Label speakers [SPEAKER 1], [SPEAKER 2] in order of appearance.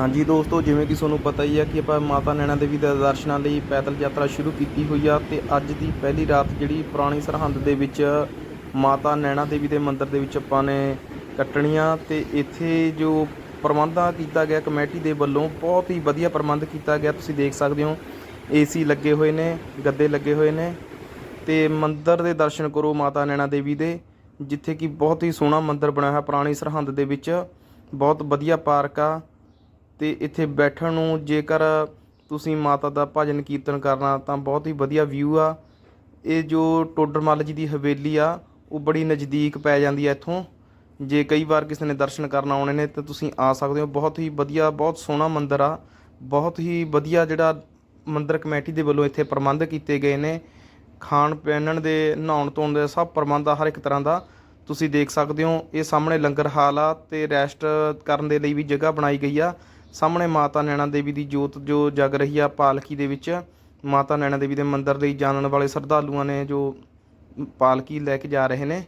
[SPEAKER 1] ਹਾਂਜੀ ਦੋਸਤੋ, ਜਿਵੇਂ ਕਿ ਤੁਹਾਨੂੰ ਪਤਾ ਹੀ ਹੈ ਕਿ ਆਪਾਂ ਮਾਤਾ ਨੈਣਾ ਦੇਵੀ ਦੇ ਦਰਸ਼ਨਾਂ ਲਈ ਪੈਦਲ ਯਾਤਰਾ ਸ਼ੁਰੂ ਕੀਤੀ ਹੋਈ ਆ ਤੇ ਅੱਜ ਦੀ ਪਹਿਲੀ ਰਾਤ ਜਿਹੜੀ ਪੁਰਾਣੀ ਸਰਹੰਦ ਦੇ ਵਿੱਚ ਮਾਤਾ ਨੈਣਾ ਦੇਵੀ ਦੇ ਮੰਦਿਰ ਦੇ ਵਿੱਚ ਆਪਾਂ ਨੇ ਕੱਟਣੀਆਂ ਤੇ ਇੱਥੇ ਜੋ ਪ੍ਰਬੰਧਾਂ ਕੀਤਾ ਗਿਆ, ਕਮੇਟੀ ਦੇ ਵੱਲੋਂ ਬਹੁਤ ਹੀ ਵਧੀਆ ਪ੍ਰਬੰਧ ਕੀਤਾ ਗਿਆ, ਤੁਸੀਂ ਦੇਖ ਸਕਦੇ ਹੋ। ਏਸੀ ਲੱਗੇ ਹੋਏ ਨੇ, ਗੱਦੇ ਲੱਗੇ ਹੋਏ ਨੇ ਤੇ ਮੰਦਿਰ ਦੇ ਦਰਸ਼ਨ ਕਰੋ ਮਾਤਾ ਨੈਣਾ ਦੇਵੀ ਦੇ, ਜਿੱਥੇ ਕਿ ਬਹੁਤ ਹੀ ਸੋਹਣਾ ਮੰਦਿਰ ਬਣਿਆ ਹੋਇਆ ਪੁਰਾਣੀ ਸਰਹੰਦ ਦੇ ਵਿੱਚ। ਬਹੁਤ ਵਧੀਆ ਪਾਰਕ ਆ ਅਤੇ ਇੱਥੇ ਬੈਠਣ ਨੂੰ ਜੇਕਰ ਤੁਸੀਂ ਮਾਤਾ ਦਾ ਭਜਨ ਕੀਰਤਨ ਕਰਨਾ ਤਾਂ ਬਹੁਤ ਹੀ ਵਧੀਆ ਵਿਊ ਆ। ਇਹ ਜੋ ਟੋਡਰਮੱਲ ਜੀ ਦੀ ਹਵੇਲੀ ਆ, ਉਹ ਬੜੀ ਨਜ਼ਦੀਕ ਪੈ ਜਾਂਦੀ ਆ ਇੱਥੋਂ। ਜੇ ਕਈ ਵਾਰ ਕਿਸੇ ਨੇ ਦਰਸ਼ਨ ਕਰਨ ਆਉਣੇ ਨੇ ਤਾਂ ਤੁਸੀਂ ਆ ਸਕਦੇ ਹੋ। ਬਹੁਤ ਹੀ ਵਧੀਆ, ਬਹੁਤ ਸੋਹਣਾ ਮੰਦਿਰ ਆ। ਬਹੁਤ ਹੀ ਵਧੀਆ ਜਿਹੜਾ ਮੰਦਿਰ ਕਮੇਟੀ ਦੇ ਵੱਲੋਂ ਇੱਥੇ ਪ੍ਰਬੰਧ ਕੀਤੇ ਗਏ ਨੇ। ਖਾਣ ਪਹਿਨਣ ਦੇ, ਨਹਾਉਣ ਧੋਣ ਦੇ ਸਭ ਪ੍ਰਬੰਧ ਆ ਹਰ ਇੱਕ ਤਰ੍ਹਾਂ ਦਾ। ਤੁਸੀਂ ਦੇਖ ਸਕਦੇ ਹੋ, ਇਹ ਸਾਹਮਣੇ ਲੰਗਰ ਹਾਲ ਆ ਤੇ ਰੈਸਟ ਕਰਨ ਦੇ ਲਈ ਵੀ ਜਗ੍ਹਾ ਬਣਾਈ ਗਈ ਆ। ਸਾਹਮਣੇ ਮਾਤਾ ਨੈਣਾ ਦੇਵੀ ਦੀ ਜੋਤ ਜੋ ਜਗ ਰਹੀ ਆ ਪਾਲਕੀ ਦੇ ਵਿੱਚ। ਮਾਤਾ ਨੈਣਾ ਦੇਵੀ ਦੇ ਮੰਦਿਰ ਲਈ ਜਾਣਨ ਵਾਲੇ ਸ਼ਰਧਾਲੂਆਂ ਨੇ ਜੋ ਪਾਲਕੀ ਲੈ ਕੇ ਜਾ ਰਹੇ ਨੇ।